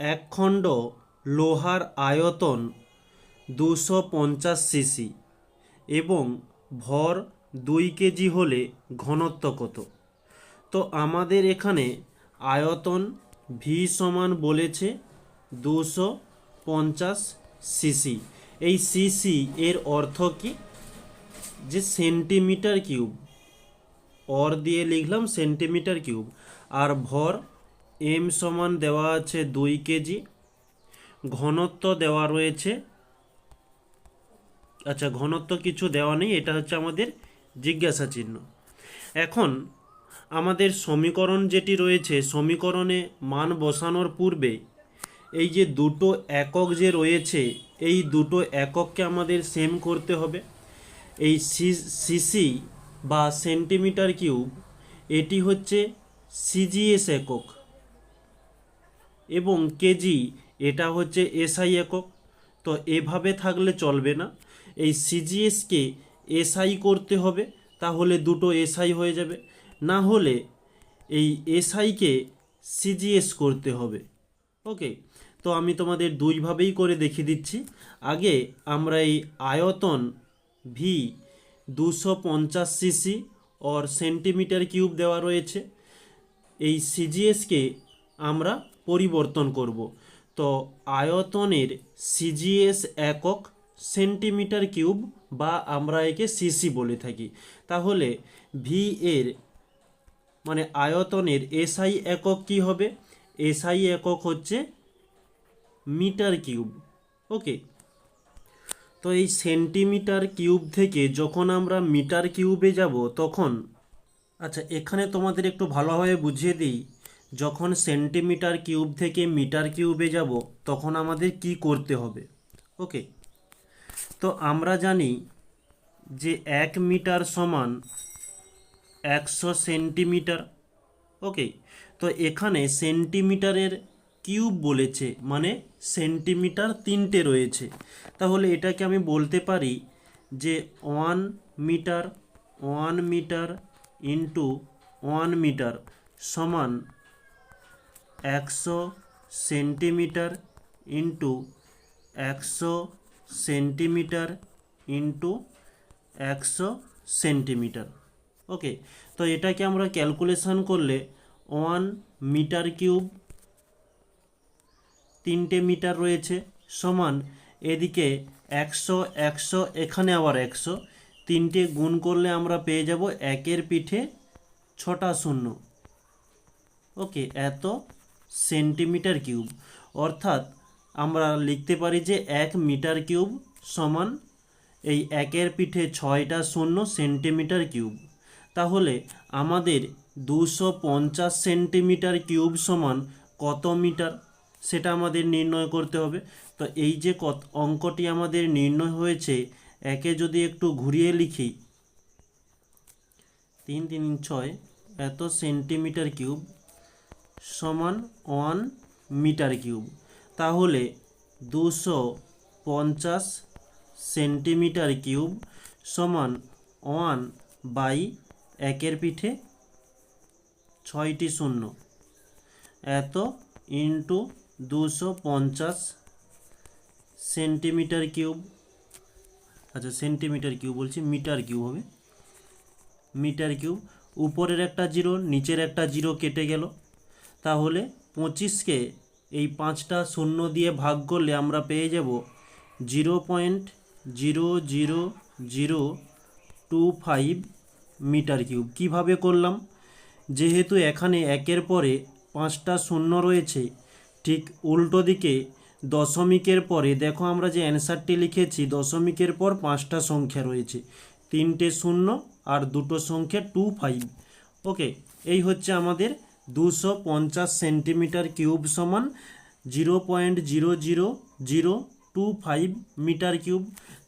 এক খণ্ড লোহার আয়তন দুশো পঞ্চাশ সিসি এবং ভর দুই কেজি হলে ঘনত্ব কত? তো আমাদের এখানে আয়তন ভি সমান বলেছে দুশো পঞ্চাশ সিসি। এই সিসি এর অর্থ কি? যে সেন্টিমিটার কিউব। অর দিয়ে লিখলাম সেন্টিমিটার কিউব। আর ভর এম সমান দেওয়া আছে দুই কেজি। ঘনত্ব দেওয়া রয়েছে। আচ্ছা ঘনত্ব কিছু দেওয়া নেই, এটা হচ্ছে আমাদের জিজ্ঞাসা চিহ্ন। এখন আমাদের সমীকরণ যেটি রয়েছে, সমীকরণে মান বসানোর পূর্বে এই যে দুটো একক যে রয়েছে, এই দুটো একককে আমাদের সেম করতে হবে। এই সিসি বা সেন্টিমিটার কিউব এটি হচ্ছে সিজিএস একক। এবং কেজি, এটা হচ্ছে এসআই একক। তো এভাবে থাকলে চলবে না। এই সিজিএসকে এসআই করতে হবে, তাহলে দুটো এসআই হয়ে যাবে। না হলে এই এসআইকে সিজিএস করতে হবে। ওকে, তো আমি তোমাদের দুইভাবেই করে দেখিয়ে দিচ্ছি। আগে আমরা এই আয়তন ভি দুশো পঞ্চাশ সিসি অর সেন্টিমিটার কিউব দেওয়া রয়েছে। এই সিজিএসকে আমরা পরিবর্তন করব। তো আয়তনের সিজিএস একক সেন্টিমিটার কিউব বা আমরা একে সিসি বলে থাকি। তাহলে ভি এর মানে আয়তনের এসআই একক কি হবে? এসআই একক হচ্ছে মিটার কিউব। ওকে? তো এই সেন্টিমিটার কিউব থেকে যখন আমরা মিটার কিউবে যাব, তখন আচ্ছা এখানে তোমাদের একটু ভালোভাবে বুঝিয়ে দিই। যখন সেন্টিমিটার কিউব থেকে মিটার কিউবে যাব, তখন আমাদের কি করতে হবে? ওকে। তো আমরা জানি যে এক মিটার সমান একশো সেন্টিমিটার। ওকে। তো এখানে সেন্টিমিটারের কিউব বলেছে মানে সেন্টিমিটার তিনটে রয়েছে। তাহলে এটাকে আমি বলতে পারি যে one metre one metre into one metre সমান একশো সেন্টিমিটার ইন্টু একশো সেন্টিমিটার ইন্টু একশো সেন্টিমিটার। ওকে তো এটাকে আমরা ক্যালকুলেশন করলে ওয়ান মিটার কিউব তিনটে মিটার রয়েছে, সমান এদিকে একশো একশো, এখানে আবার একশো তিনটে গুণ করলে আমরা পেয়ে যাব একের পিঠে ছটা শূন্য। ওকে, এত সেন্টিমিটার কিউব। অর্থাৎ আমরা লিখতে পারি যে এক মিটার কিউব সমান এই একের পিঠে ছয়টা শূন্য সেন্টিমিটার কিউব। তাহলে আমাদের দুশো পঞ্চাশ সেন্টিমিটার কিউব সমান কত মিটার? সেটা আমাদের নির্ণয় করতে হবে। তো এই যে কত অঙ্কটি আমাদের নির্ণয় হয়েছে একে যদি একটু ঘুরিয়ে লিখি, তিন তিন ছয়, এত সেন্টিমিটার কিউব সমান ওয়ান মিটার কিউব। তাহলে দুশো পঞ্চাশ সেন্টিমিটার কিউব সমান ওয়ান বাই একের পিঠে ছয়টি শূন্য। এত ইন্টু দুশো পঞ্চাশ সেন্টিমিটার কিউব আচ্ছা সেন্টিমিটার কিউব বলছি মিটার কিউব হবে। মিটার কিউব উপরের একটা জিরো নিচের একটা জিরো কেটে গেল। তাহলে পঁচিশকে এই পাঁচটা শূন্য দিয়ে ভাগ করলে আমরা পেয়ে যাব zero point zero zero zero two five metre cube কীভাবে করলাম? যেহেতু এখানে একের পরে পাঁচটা শূন্য রয়েছে, ঠিক উল্টো দিকে দশমিকের পরে, দেখো আমরা যে অ্যান্সারটি লিখেছি, দশমিকের পর পাঁচটা সংখ্যা রয়েছে। তিনটে শূন্য আর দুটো সংখ্যা টু ফাইভ ওকে এই হচ্ছে আমাদের দুশো পঞ্চাশ সেন্টিমিটার কিউব সমান zero point zero zero zero two five metre cube.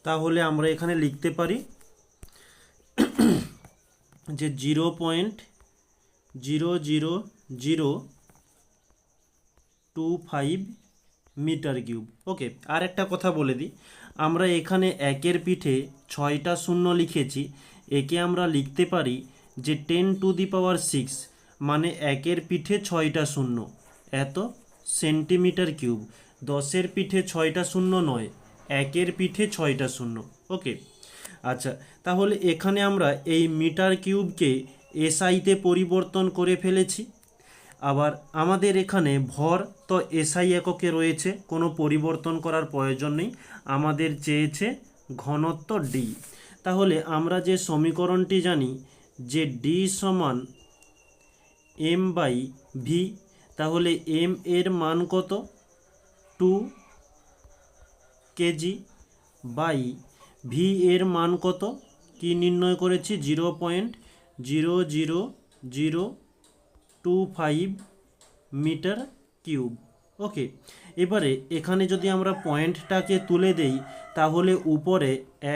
তাহলে আমরা এখানে লিখতে পারি যে zero point zero zero zero two five metre cube. Okay আর একটা কথা বলে দিই। আমরা এখানে একের পিঠে ছয়টা শূন্য লিখেছি। একে আমরা লিখতে পারি যে ten to the power six মানে একের পিঠে ছয়টা শূন্য। এত? Centimetre cube. দশের পিঠে ছয়টা শূন্য নয়, একের পিঠে ছয়টা শূন্য। ওকে আচ্ছা তাহলে এখানে আমরা এই মিটার কিউবকে এসআইতে পরিবর্তন করে ফেলেছি। আবার আমাদের এখানে ভর তো এসআই এককে রয়েছে, কোনো পরিবর্তন করার প্রয়োজন নেই, আমাদের চেয়েছে ঘনত্ব ডি তাহলে আমরা যে সমীকরণটি জানি, যে ডি সমান এম বাই ভি তাহলে এম এর মান কত? টু কেজি বাই ভি এর মান কত? কি নির্ণয় করেছি? Zero point zero zero zero two five metre cube okay এবারে এখানে যদি আমরা পয়েন্টটাকে তুলে দেই, তাহলে উপরে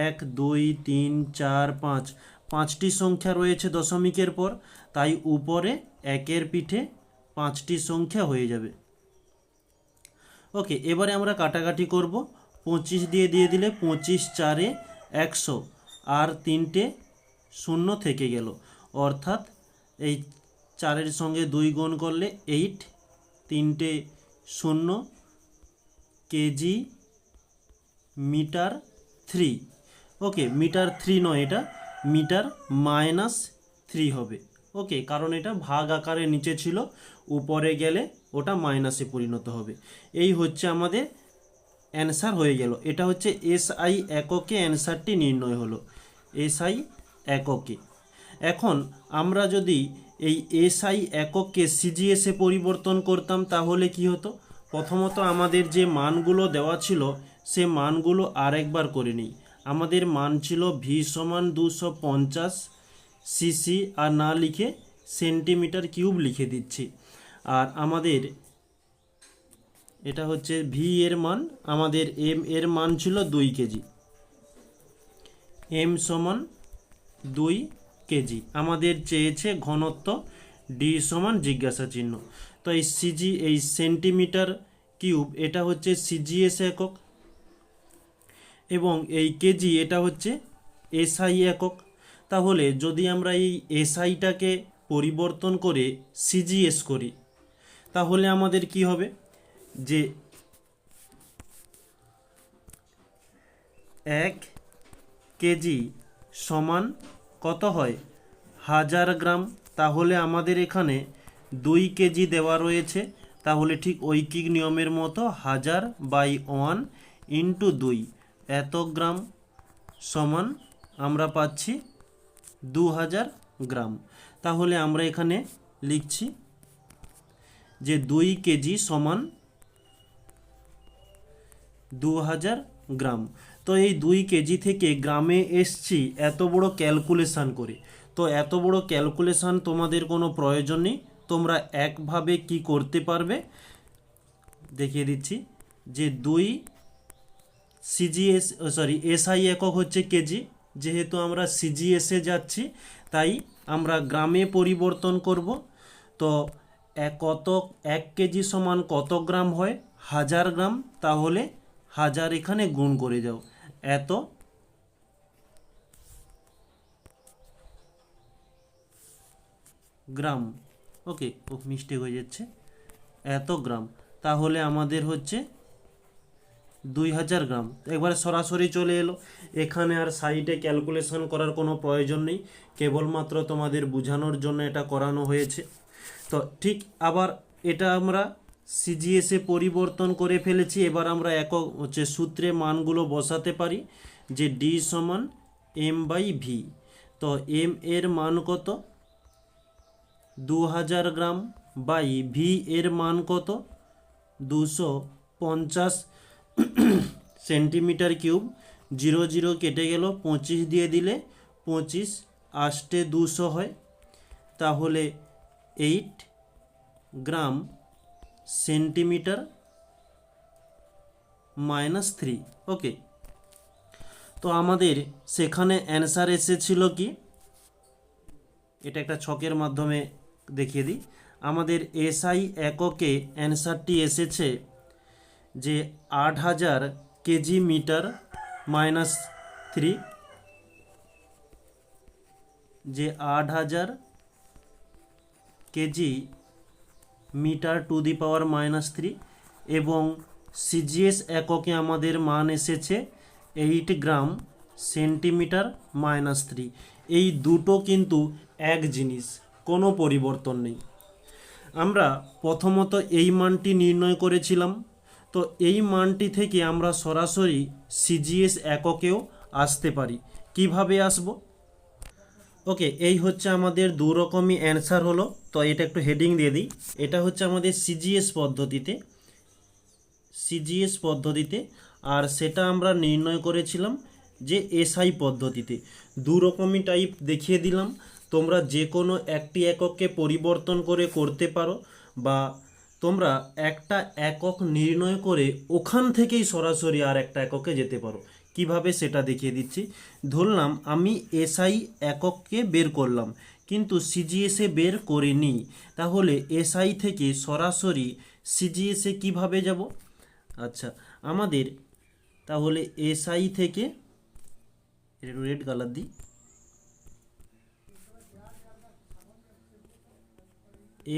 এক, দুই, তিন, চার, পাঁচ, পাঁচটি সংখ্যা রয়েছে দশমিকের পর, তাই উপরে একের পিঠে পাঁচটি সংখ্যা হয়ে যাবে। ওকে এবারে আমরা কাটাকাটি করব। পঁচিশ দিয়ে দিয়ে দিলে পঁচিশ চারে একশো, আর তিনটে শূন্য থেকে গেল। অর্থাৎ এই চারের সঙ্গে দুই গুণ করলে এইট তিনটে শূন্য KG metre three okay metre three নয় এটা, মিটার মাইনাস থ্রি হবে। ওকে কারণ এটা ভাগ আকারে নিচে ছিল, উপরে গেলে ওটা মাইনাসে পরিণত হবে। এই হচ্ছে আমাদের অ্যান্সার হয়ে গেল। এটা হচ্ছে এসআই এককে অ্যান্সারটি নির্ণয় হলো। এসআই এককে। এখন আমরা যদি এই এসআই এককে সিজিএসে পরিবর্তন করতাম, তাহলে কি হতো? প্রথমত আমাদের যে মানগুলো দেওয়া ছিল, সে মানগুলো আরেকবার করে নিই। আমাদের মান ছিল ভি সমান দুশো পঞ্চাশ সিসি আর না লিখে সেন্টিমিটার কিউব লিখে দিচ্ছি। আর আমাদের এটা হচ্ছে ভি এর মান, আমাদের এম এর মান ছিল দুই কেজি। এম সমান দুই কেজি আমাদের চেয়েছে ঘনত্ব ডি সমান জিজ্ঞাসা চিহ্ন। তো এই সিজি এই সেন্টিমিটার কিউব এটা হচ্ছে সিজিএস একক এবং এই কেজি এটা হচ্ছে এসআই একক। তাহলে যদি আমরা এই এসআইটাকে পরিবর্তন করে সিজিএস করি, তাহলে আমাদের কি হবে? যে এক কেজি সমান কত হয়? হাজার গ্রাম। তাহলে আমাদের এখানে দুই কেজি দেওয়া রয়েছে। তাহলে ঠিক ঐকিক নিয়মের মতো হাজার বাই ওয়ান ইন্টু দুই। এত গ্রাম সমান আমরা পাচ্ছি দু হাজার গ্রাম। তাহলে আমরা এখানে লিখছি যে দুই কেজি সমান দু হাজার গ্রাম। তো এই দুই কেজি থেকে গ্রামে এসছি, এত বড় ক্যালকুলেশান করে। তো এত বড় ক্যালকুলেশান তোমাদের কোনো প্রয়োজন নেই, তোমরা একভাবে কি করতে পারবে? দেখিয়ে দিচ্ছি, যে দুই সিজিএস সরি এসআই একক হচ্ছে কেজি, যেহেতু আমরা সিজিএসে যাচ্ছি, তাই আমরা গ্রামে পরিবর্তন করব। তো কত এক কেজি সমান কত গ্রাম হয়? হাজার গ্রাম, তাহলে হাজার এখানে গুণ করে যাও এত? গ্রাম। ওকে ও মিস্টেক হয়ে যাচ্ছে। এত গ্রাম। তাহলে আমাদের হচ্ছে দুই হাজার গ্রাম। একবারে সরাসরি চলে এলো। এখানে আর সাইডে ক্যালকুলেশন করার কোনো প্রয়োজন নেই। কেবলমাত্র তোমাদের বোঝানোর জন্য এটা করানো হয়েছে। তো ঠিক আবার এটা আমরা সিজিএসে পরিবর্তন করে ফেলেছি। এবার আমরা একক হচ্ছে সূত্রে মানগুলো বসাতে পারি, যে ডি সমান এম বাই ভি তো এম এর মান কত? দু হাজার গ্রাম বাই ভি এর মান কত? দুশো পঞ্চাশ সেন্টিমিটার কিউব। জিরো জিরো কেটে গেল, পঁচিশ দিয়ে দিলে পঁচিশ, আষ্টে দুশো হয়। তাহলে eight gram centimetre minus three okay তো আমাদের সেখানে অ্যান্সার এসেছিল কি? এটা একটা ছকের মাধ্যমে দেখিয়ে দিই। আমাদের এসআই এককে অ্যান্সারটি এসেছে যে আট হাজার কেজি মিটার মাইনাস থ্রি যে আট হাজার KG metre to the power minus three এবং সিজিএস এককে আমাদের মান এসেছে eight gram centimetre minus three. এই দুটো কিন্তু এক জিনিস, কোনো পরিবর্তন নেই। আমরা প্রথমত এই মানটি নির্ণয় করেছিলাম। তো এই মানটি থেকে আমরা সরাসরি সিজিএস এককেও আসতে পারি। কীভাবে আসব? ওকে এই হচ্ছে আমাদের দু রকমই অ্যান্সার হলো। তো এটা একটু হেডিং দিয়ে দিই। এটা হচ্ছে আমাদের সিজিএস পদ্ধতিতে। সিজিএস পদ্ধতিতে। আর সেটা আমরা নির্ণয় করেছিলাম যে এসআই পদ্ধতিতে। দু রকমই টাইপ দেখিয়ে দিলাম। তোমরা যে কোনো একটি একককে পরিবর্তন করে করতে পারো বা তোমরা একটা একক নির্ণয় করে ওখান থেকেই সরাসরি আর একটা এককে যেতে পারো। কীভাবে সেটা দেখিয়ে দিচ্ছি? ধরলাম, আমি এসআই একককে বের করলাম, কিন্তু সিজিএসে বের করিনি। তাহলে এসআই থেকে সরাসরি সিজিএসে কীভাবে যাব? আচ্ছা আমাদের তাহলে এসআই থেকে রেড কালার দিই।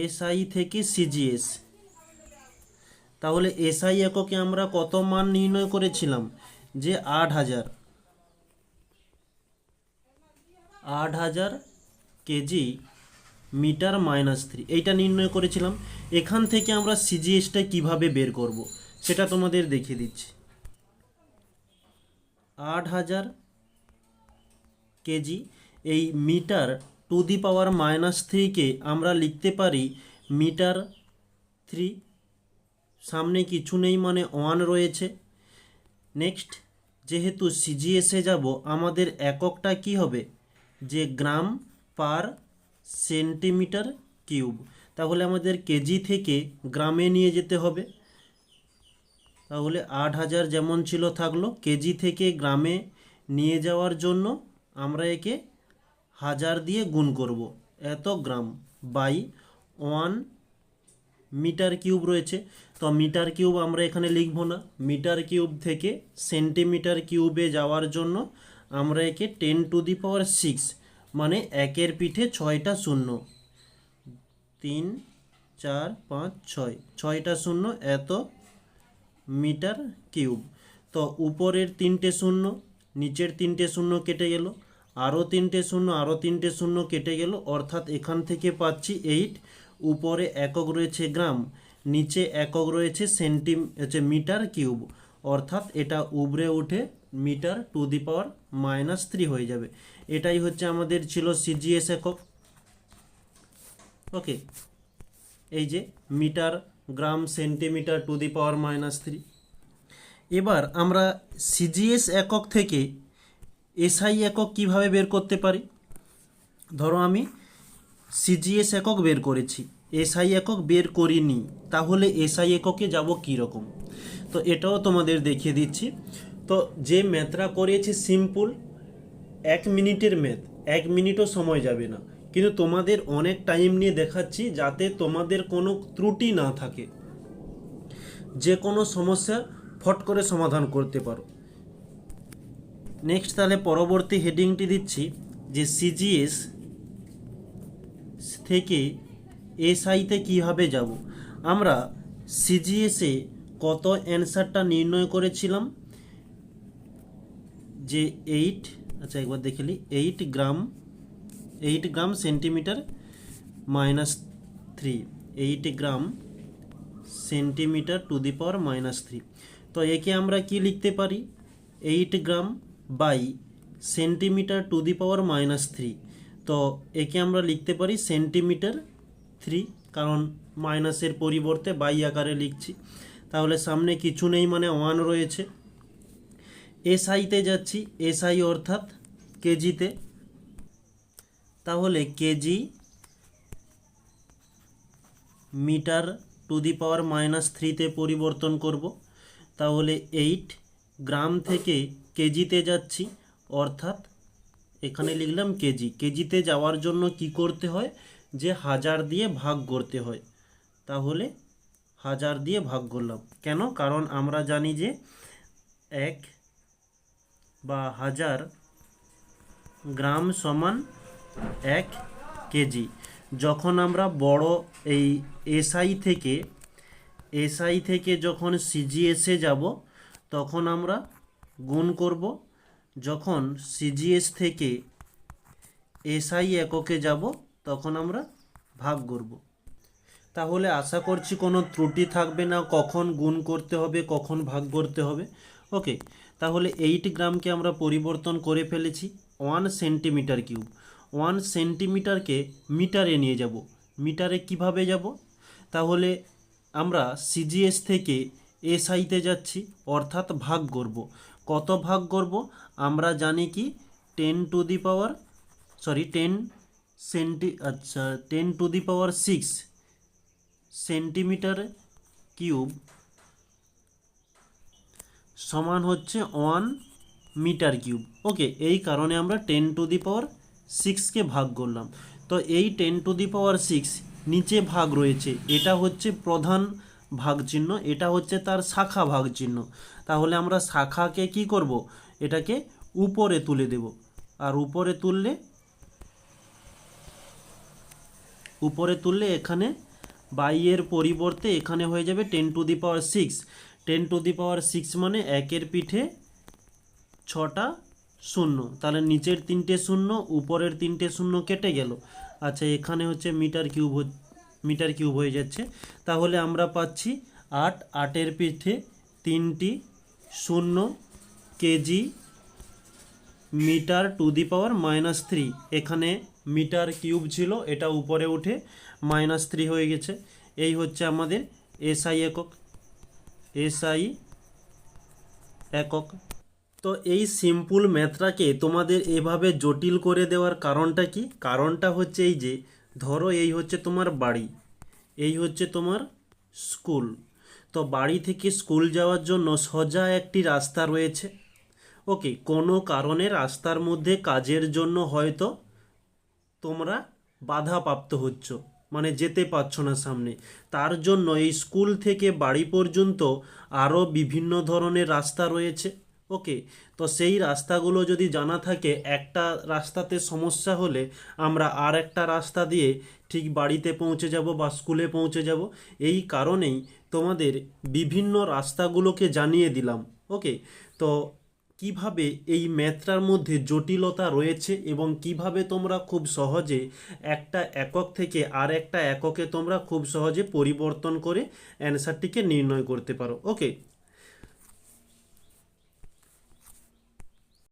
এসআই থেকে সিজিএস। তাহলে এসআই এককে আমরা কত মান নির্ণয় করেছিলাম? যে আট হাজার। আট হাজার কেজি মিটার মাইনাস থ্রি। এইটা নির্ণয় করেছিলাম। এখান থেকে আমরা সিজিএসটা কীভাবে বের করব সেটা তোমাদের দেখিয়ে দিচ্ছি। আট হাজার কেজি এই metre to the power minus থ্রিকে আমরা লিখতে পারি মিটার থ্রি। সামনে কিছু নেই মানে ওয়ান রয়েছে। নেক্সট যেহেতু সিজিএসে যাব, আমাদের এককটা কি হবে? যে গ্রাম পার সেন্টিমিটার কিউব। তাহলে আমাদের কেজি থেকে গ্রামে নিয়ে যেতে হবে। তাহলে আট হাজার যেমন ছিল থাকল, কেজি থেকে গ্রামে নিয়ে যাওয়ার জন্য আমরা একে হাজার দিয়ে গুণ করব। এত gram by one metre cube রয়েছে। তো মিটার কিউব আমরা এখানে লিখব না। মিটার কিউব থেকে সেন্টিমিটার কিউবে যাওয়ার জন্য আমরা একে ten to the power six মানে একের পিঠে ছয়টা শূন্য। তিন, চার, পাঁচ, ছয়, ছয়টা শূন্য এত মিটার কিউব। তো উপরের তিনটে শূন্য, নিচের তিনটে শূন্য কেটে গেল আরও তিনটে শূন্য আরও তিনটে শূন্য কেটে গেল, অর্থাৎ এখান থেকে পাচ্ছি এইট উপরে একক রয়েছে গ্রাম। নিচে একক রয়েছে সেন্টি হচ্ছে মিটার কিউব। অর্থাৎ এটা উবরে উঠে metre to the power minus three হয়ে যাবে। এটাই হচ্ছে আমাদের ছিল সিজিএস একক। ওকে, এই যে metre gram centimetre to the power minus three. এবার আমরা সিজিএস একক থেকে এসআই একক কীভাবে বের করতে পারি? ধরো আমি সিজিএস একক বের করেছি। এসআই একক বের করিনি, তাহলে এসআই এককে যাব রকম তো এটাও তোমাদের দেখিয়ে দিচ্ছি। তো যে ম্যাথটা করেছি সিম্পল এক মিনিটের ম্যাথ এক মিনিটও সময় যাবে না। কিন্তু তোমাদের অনেক টাইম নিয়ে দেখাচ্ছি যাতে তোমাদের কোনো ত্রুটি না থাকে। যে কোনো সমস্যা ফট করে সমাধান করতে পারো। নেক্সট তাহলে পরবর্তী হেডিংটি দিচ্ছি, যে সিজিএস থেকে এসআইতে কীভাবে যাব? আমরা সিজিএসে কত অ্যান্সারটা নির্ণয় করেছিলাম? যে এইট আচ্ছা একবার দেখে নিই, eight gram eight gram centimetre minus three, eight gram centimetre to the power minus three. তো একে আমরা কি লিখতে পারি? Eight gram by centimetre to the power minus three. তো একে আমরা লিখতে পারি সেন্টিমিটার থ্রি কারণ মাইনাসের পরিবর্তে বাই আকারে লিখছি। তাহলে সামনে কিছু নেই মানে ওয়ান রয়েছে। এসআইতে যাচ্ছি এসআই অর্থাৎ কেজিতে তাহলে KG metre to the power minus থ্রিতে পরিবর্তন করব। তাহলে এইট গ্রাম থেকে কেজিতে যাচ্ছি, অর্থাৎ এখানে লিখলাম কেজি কেজিতে যাওয়ার জন্য কি করতে হয়? যে হাজার দিয়ে ভাগ করতে হয়, তাহলে হাজার দিয়ে ভাগ করলাম। কেন? কারণ আমরা জানি যে এক বা হাজার গ্রাম সমান এক কেজি। যখন আমরা বড় এই এসআই থেকে এসআই থেকে যখন সিজিএসে যাব, তখন আমরা গুণ করব। যখন সিজিএস থেকে এসআই এককে যাব তখন আমরা ভাগ করব। তাহলে আশা করছি কোনো ত্রুটি থাকবে না, কখন গুণ করতে হবে, কখন ভাগ করতে হবে। ওকে, তাহলে এইট গ্রামকে আমরা পরিবর্তন করে ফেলেছি ওয়ান সেন্টিমিটার কিউব ওয়ান সেন্টিমিটারকে মিটারে নিয়ে যাব। মিটারে কীভাবে যাব? তাহলে আমরা সিজিএস থেকে এসআইতে যাচ্ছি, অর্থাৎ ভাগ করব। কত ভাগ করব? আমরা জানি কি ten to the power sorry ten centi আচ্ছা ten to the power six centimetre cube সমান হচ্ছে ওয়ান মিটার কিউব ওকে এই কারণে আমরা টেন টু দি পাওয়ার সিক্সকে ভাগ করলাম। তো এই ten to the power six নিচে ভাগ রয়েছে, এটা হচ্ছে প্রধান ভাগ চিহ্ন এটা হচ্ছে তার শাখা ভাগ চিহ্ন তাহলে আমরা শাখাকে কি করব? এটাকে উপরে তুলে দেব। আর উপরে তুললে উপরে তুললে এখানে বাইয়ের পরিবর্তে এখানে হয়ে যাবে ten to the power six. Ten to the power six মানে একের পিঠে ছটা শূন্য। তাহলে নিচের তিনটে শূন্য, উপরের তিনটে শূন্য কেটে গেল। আচ্ছা এখানে হচ্ছে মিটার কিউব মিটার কিউব হয়ে যাচ্ছে। তাহলে আমরা পাচ্ছি আট, আটের পিঠে তিনটি শূন্য KG metre to the power minus three. এখানে মিটার কিউব ছিল, এটা উপরে উঠে মাইনাস থ্রি হয়ে গেছে। এই হচ্ছে আমাদের এসআই একক। এসআই একক। তো এই সিম্পল ম্যাথটাকে তোমাদের এভাবে জটিল করে দেওয়ার কারণটা কি? কারণটা হচ্ছে এই যে, ধরো এই হচ্ছে তোমার বাড়ি, এই হচ্ছে তোমার স্কুল তো বাড়ি থেকে স্কুল যাওয়ার জন্য সোজা একটি রাস্তা রয়েছে। ওকে কোনো কারণে রাস্তার মধ্যে কাজের জন্য হয়তো তোমরা বাধাপ্রাপ্ত হচ্ছ মানে যেতে পারছ না সামনে। তার জন্য এই স্কুল থেকে বাড়ি পর্যন্ত আরও বিভিন্ন ধরনের রাস্তা রয়েছে। ওকে, তো সেই রাস্তাগুলো যদি জানা থাকে, একটা রাস্তাতে সমস্যা হলে আমরা আর একটা রাস্তা দিয়ে ঠিক বাড়িতে পৌঁছে যাব বা স্কুলে পৌঁছে যাব। এই কারণেই তোমাদের বিভিন্ন রাস্তাগুলোকে জানিয়ে দিলাম। ওকে, তো কীভাবে এই ম্যাথটার মধ্যে জটিলতা রয়েছে এবং কীভাবে তোমরা খুব সহজে একটা একক থেকে আর একটা এককে তোমরা খুব সহজে পরিবর্তন করে অ্যান্সারটিকে নির্ণয় করতে পারো? ওকে